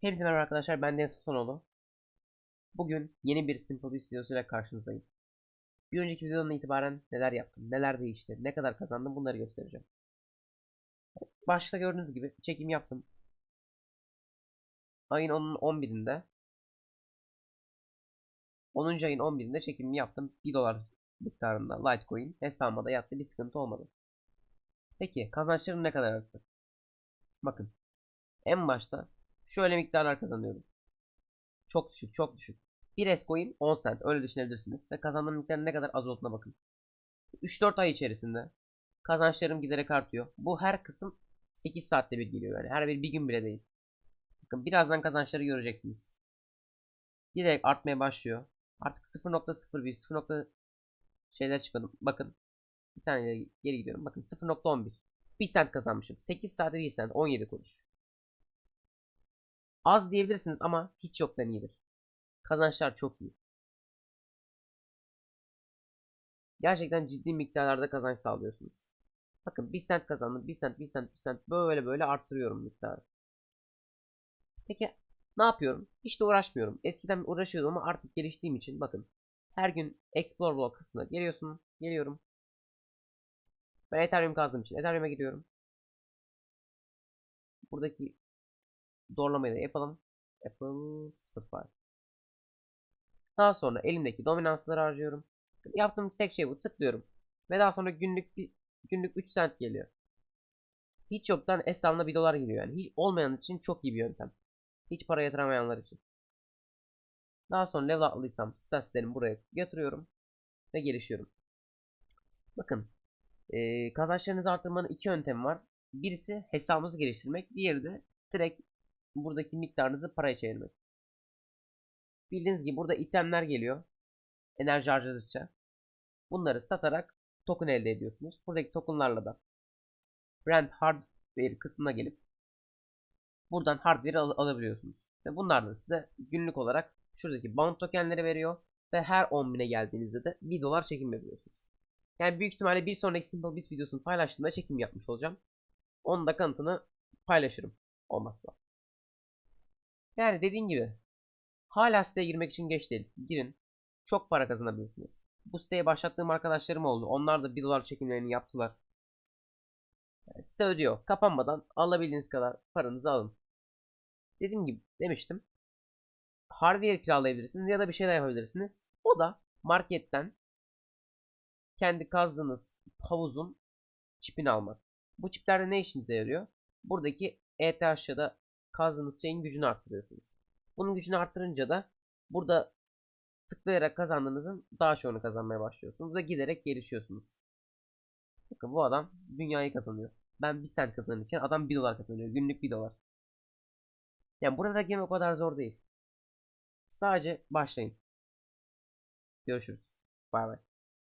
Hepinize merhaba arkadaşlar ben Deniz Sonoğlu. Bugün yeni bir Simple Biz videosuyla karşınızdayım. Bir önceki videodan itibaren neler yaptım, neler değişti, ne kadar kazandım bunları göstereceğim. Başta gördüğünüz gibi çekim yaptım. Ayın 10'un 11'inde 10. ayın 11'inde çekimimi yaptım. 1 dolar miktarında Litecoin hesabıma da yattı bir sıkıntı olmadı. Peki kazançlarım ne kadar arttı? Bakın en başta şöyle miktarlar kazanıyorum. Çok düşük, çok düşük. Bir S-Coin 10 cent öyle düşünebilirsiniz. Ve kazandığım miktarın ne kadar az olduğuna bakın. 3-4 ay içerisinde kazançlarım giderek artıyor. Bu her kısım 8 saatte bir geliyor yani. Her bir bir gün bile değil. Bakın birazdan kazançları göreceksiniz. Giderek artmaya başlıyor. Artık 0.01, 0. şeyler çıkmadım. Bakın. Bir tane geri, gidiyorum. Bakın 0.11. 1 cent kazanmışım. 8 saate 1 cent. 17 kuruş. Az diyebilirsiniz ama hiç yoktan iyidir. Kazançlar çok iyi. Gerçekten ciddi miktarlarda kazanç sağlıyorsunuz. Bakın 1 cent kazandım. 1 cent, 1 cent, 1 cent böyle böyle arttırıyorum miktarı. Peki ne yapıyorum? Hiç de uğraşmıyorum. Eskiden uğraşıyordum ama artık geliştiğim için bakın. Her gün Explore Blog kısmına geliyorsun. Geliyorum. Ben Ethereum kazdığım için Ethereum'a gidiyorum. Buradaki doğrulamayı da yapalım. Apple Spotify. Daha sonra elimdeki dominansları harcıyorum. Yaptığım tek şey bu. Tıklıyorum. Ve daha sonra günlük bir günlük 3 cent geliyor. Hiç yoktan hesabına 1 dolar geliyor yani. Hiç olmayan için çok iyi bir yöntem. Hiç para yatıramayanlar için. Daha sonra level atladıysam statslerimi buraya yatırıyorum. Ve gelişiyorum. Bakın. Ee, kazançlarınızı arttırmanın iki yöntemi var. Birisi hesabınızı geliştirmek. Diğeri de direkt buradaki miktarınızı paraya çevirmek. Bildiğiniz gibi burada itemler geliyor. Enerji harcadıkça. Bunları satarak token elde ediyorsunuz. Buradaki tokenlarla da brand hardware kısmına gelip buradan hardware al alabiliyorsunuz. Ve bunlar da size günlük olarak şuradaki bound tokenleri veriyor. Ve her 10.000'e geldiğinizde de 1 dolar çekim yapıyorsunuz. Yani büyük ihtimalle bir sonraki Simple Biz videosunu paylaştığımda çekim yapmış olacağım. Onun da kanıtını paylaşırım olmazsa. Yani dediğim gibi hala siteye girmek için geç değil. Girin. Çok para kazanabilirsiniz. Bu siteye başlattığım arkadaşlarım oldu. Onlar da 1 dolar çekimlerini yaptılar. Site ödüyor. Kapanmadan alabildiğiniz kadar paranızı alın. Dediğim gibi demiştim. Hardware kiralayabilirsiniz ya da bir şey daha yapabilirsiniz. O da marketten kendi kazdığınız havuzun çipini almak. Bu çiplerde ne işinize yarıyor? Buradaki ETH ya da kazdığınız şeyin gücünü arttırıyorsunuz. Bunun gücünü arttırınca da burada tıklayarak kazandığınızın daha çoğunu kazanmaya başlıyorsunuz ve giderek gelişiyorsunuz. Bakın bu adam dünyayı kazanıyor. Ben 1 sent kazanırken adam 1 dolar kazanıyor. Günlük 1 dolar. Yani burada girmek o kadar zor değil. Sadece başlayın. Görüşürüz. Bay bay.